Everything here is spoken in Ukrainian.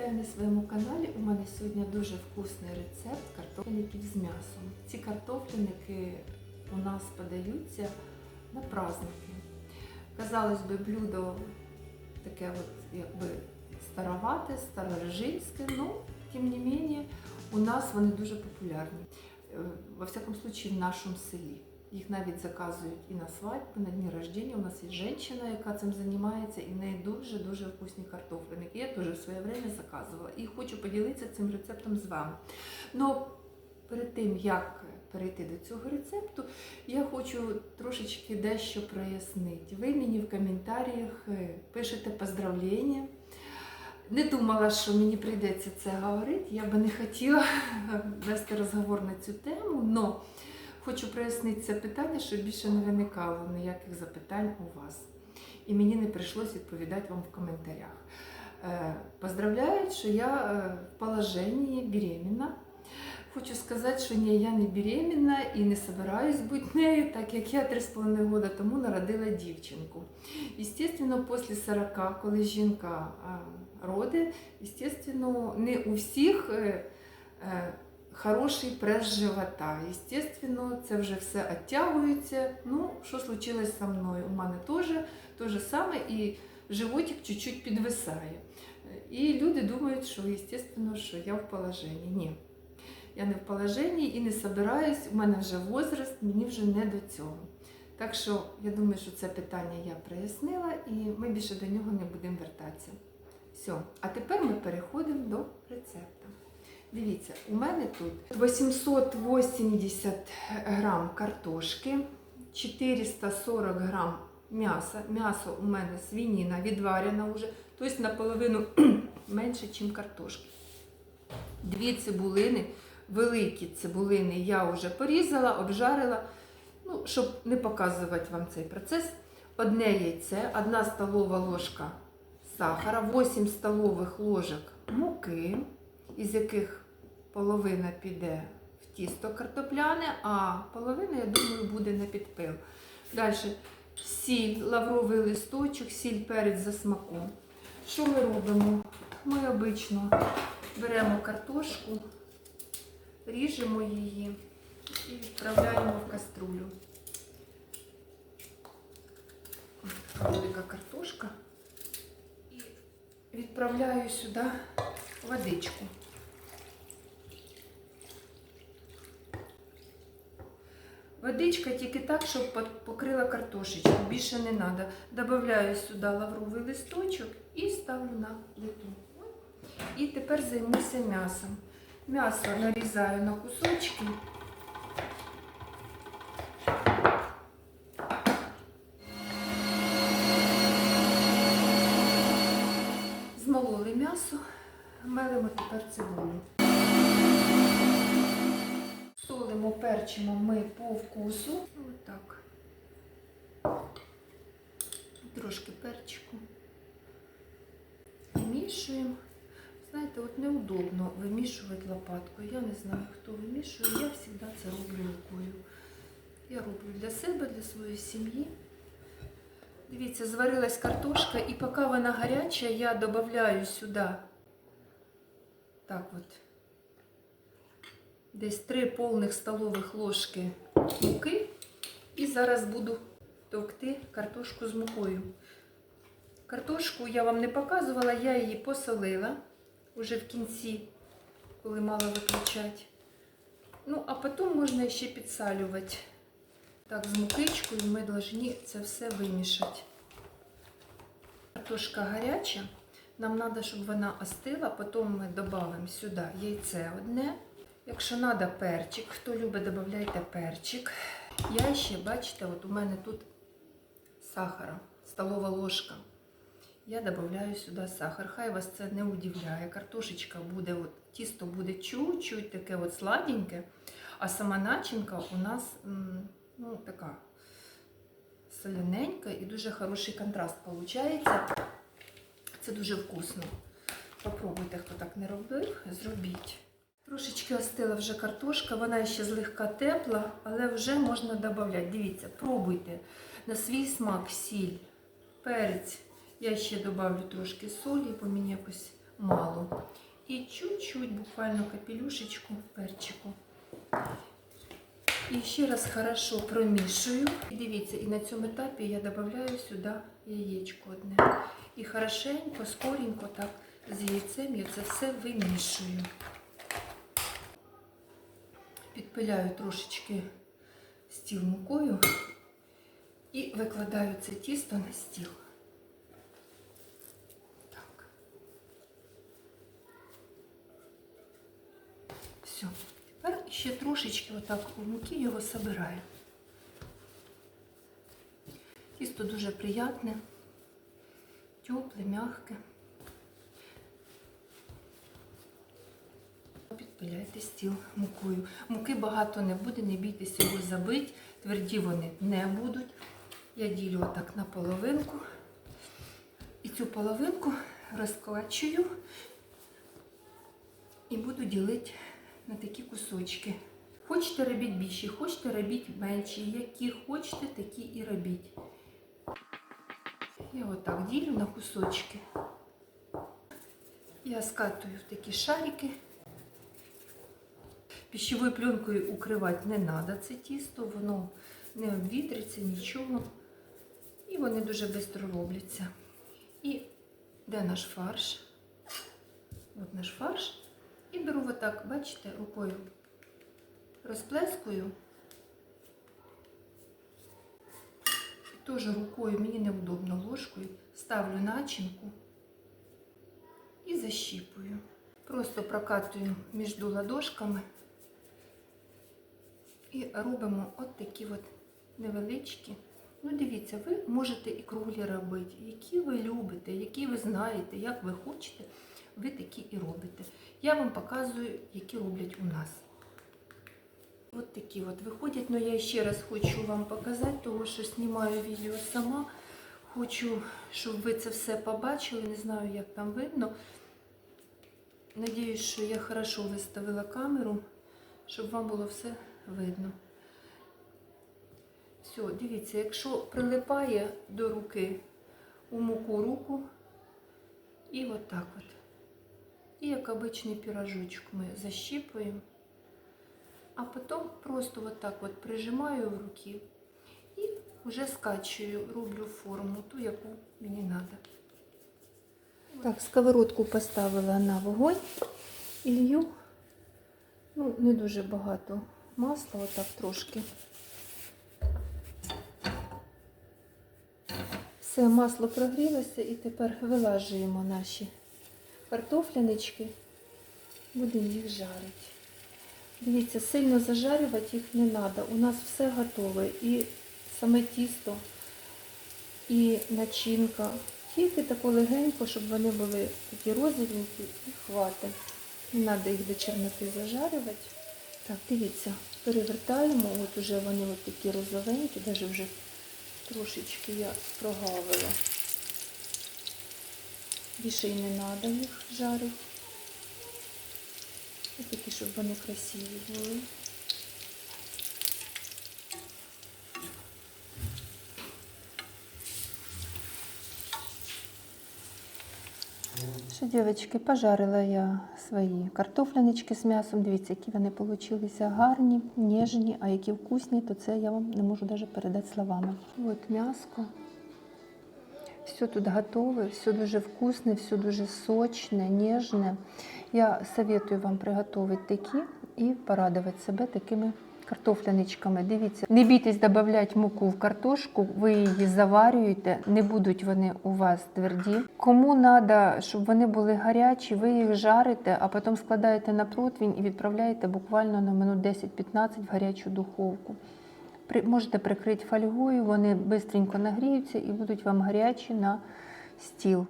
вітаю на своєму каналі. У мене сьогодні дуже вкусний рецепт картопляників з м'ясом. Ці картопляники у нас подаються на праздники. Казалось би, блюдо таке от, якби старовате, старорежимське, але тим не менше у нас вони дуже популярні. Е, Во всякому случае, в нашому селі. Їх навіть заказують і на свадьбу, на дні рождення. У нас є жінка, яка цим займається, і в неї дуже-дуже вкусні картопляники. Я теж в своє время заказувала і хочу поділитися цим рецептом з вами. Но перед тим, як перейти до цього рецепту, я хочу трошечки дещо прояснити. Ви мені в коментарях е, пишете поздравлення. Не думала, що мені прийдеться це говорити. Я би не хотіла вести розговор на цю тему, але хочу прояснити це питання, щоб більше не виникало ніяких запитань у вас. І мені не прийшлось відповідати вам в коментарях. Е, Поздравляють, що я е, в положенні беременна. Хочу сказати, що ні, я не беременна і не собираюсь бути нею, так як я 3,5 роки тому народила дівчинку. Естественно, після 40, коли жінка е, родить, не у всіх хороший прес живота. Естественно, це вже все оттягується. Ну, що случилось со мною? У мене теж те же саме, і животик чуть-чуть підвисає. І люди думають, що, естественно, що я в положенні. Ні. Я не в положенні і не собираюсь, у мене вже возраст, мені вже не до цього. Так що я думаю, що це питання я прояснила і ми більше до нього не будемо вертатися. Все, а тепер ми переходимо до рецепту. Дивіться, у мене тут 880 грам картошки, 440 грам м'яса. М'ясо у мене свініна відварена вже, тобто наполовину менше, ніж картошки. Дві цибулини, великі цибулини я вже порізала, обжарила. Ну, щоб не показувати вам цей процес. Одне яйце, одна столова ложка сахара, 8 столових ложок муки, із яких половина піде в тісто картопляне, а половина, я думаю, буде на підпил. Далі сіль, лавровий листочок, сіль перець за смаком. Що ми робимо? Ми обично беремо картошку, ріжемо її і відправляємо в каструлю. Велика картошка. І відправляю сюди водичку. Водичка тільки так, щоб покрила картошечку. Більше не треба. Добавляю сюди лавровий листочок і ставлю на плиту. І тепер займуся м'ясом. М'ясо нарізаю на кусочки. Змололи м'ясо, мелимо тепер цибулю. Солимо, перчимо ми по вкусу. Отак. Трошки перчику. Вимішуємо. Знаєте, от неудобно вимішувати лопаткою. Я не знаю, хто вимішує. Я завжди це роблю рукою. Я роблю для себе, для своєї сім'ї. Дивіться, зварилась картошка, і поки вона гаряча, я додаю сюди так от, десь 3 повних столових ложки муки. І зараз буду товкти картошку з мукою. Картошку я вам не показувала, я її посолила уже в кінці, коли мала виключати. Ну, а потім можна ще підсалювати. Так, з мукичкою ми повинні це все вимішати. Картошка гаряча. Нам треба, щоб вона остила, потім ми додамо сюди яйце одне. Якщо треба перчик, хто любить, додавайте перчик. Я ще, бачите, от у мене тут сахара, столова ложка. Я додаю сюди сахар. Хай вас це не удивляє. Картошечка буде, от, тісто буде чуть-чуть таке от сладеньке, а сама начинка у нас ну, така соляненька і дуже хороший контраст виходить. Це дуже вкусно. Попробуйте, хто так не робив, зробіть. Трошечки остила вже картошка, вона ще злегка тепла, але вже можна додати. Дивіться, пробуйте на свій смак сіль, перець. Я ще додавлю трошки солі, бо мені якось мало. І чуть-чуть, буквально капелюшечку перчику. І ще раз хорошо промішую. І дивіться, і на цьому етапі я додаю сюди яєчко одне. І хорошенько, скоренько так з яйцем я це все вимішую. Підпиляю трошечки стіл мукою і викладаю це тісто на стіл. Так. Все. Тепер ще трошечки отак в муки його собираю. Тісто дуже приятне, тепле, м'яке. Підпиляйте стіл мукою. Муки багато не буде, не бійтеся його забити. Тверді вони не будуть. Я ділю отак на половинку. І цю половинку розкладчую і буду ділити на такі кусочки. Хочете робіть більші, хочете робіть менші. Які хочете, такі і робіть. Я отак ділю на кусочки. Я скатую в такі шарики. Пищевою пленкою укривати не треба це тісто, воно не обвітриться, нічого. І вони дуже швидко робляться. І де наш фарш? От наш фарш. І беру отак, бачите, рукою розплескую. Теж рукою, мені неудобно ложкою, ставлю начинку і защіпую. Просто прокатую між ладошками і робимо от такі от невеличкі. Ну, дивіться, ви можете і круглі робити, які ви любите, які ви знаєте, як ви хочете, ви такі і робите. Я вам показую, які роблять у нас. От такі от виходять. Ну я ще раз хочу вам показати, тому що знімаю відео сама. Хочу, щоб ви це все побачили. Не знаю, як там видно. Надіюсь, що я хорошо виставила камеру, щоб вам було все видно. Все, дивіться, якщо прилипає до руки у муку руку, і от так от. І як обичний пірожочок ми защіпуємо, а потім просто от так от прижимаю в руки і вже скачую, роблю форму, ту, яку мені треба. Так, сковородку поставила на вогонь і лью, ну, не дуже багато масла, отак трошки. Все, масло прогрілося і тепер вилажуємо наші картофлянички, будемо їх жарити. Дивіться, сильно зажарювати їх не треба. У нас все готове. І саме тісто, і начинка. Тільки тако легенько, щоб вони були такі розовенькі і хватить. Не треба їх до черноти зажарювати. Так, дивіться, перевертаємо, от уже вони от такі розовенькі, навіть вже трошечки я прогавила. Більше й не треба їх жарити. Ось такі, щоб вони красиві були. Що, дівчатки, пожарила я свої картофлянички з м'ясом. Дивіться, які вони получилися гарні, ніжні, а які вкусні, то це я вам не можу навіть передати словами. От м'яско. Все тут готове, все дуже вкусне, все дуже сочне, ніжне. Я советую вам приготувати такі і порадувати себе такими картофляничками. Дивіться, не бійтесь додавати муку в картошку, ви її заварюєте, не будуть вони у вас тверді. Кому треба, щоб вони були гарячі, ви їх жарите, а потім складаєте на противень і відправляєте буквально на минут 10-15 в гарячу духовку. Можете прикрити фольгою, вони швидко нагріються і будуть вам гарячі на стіл.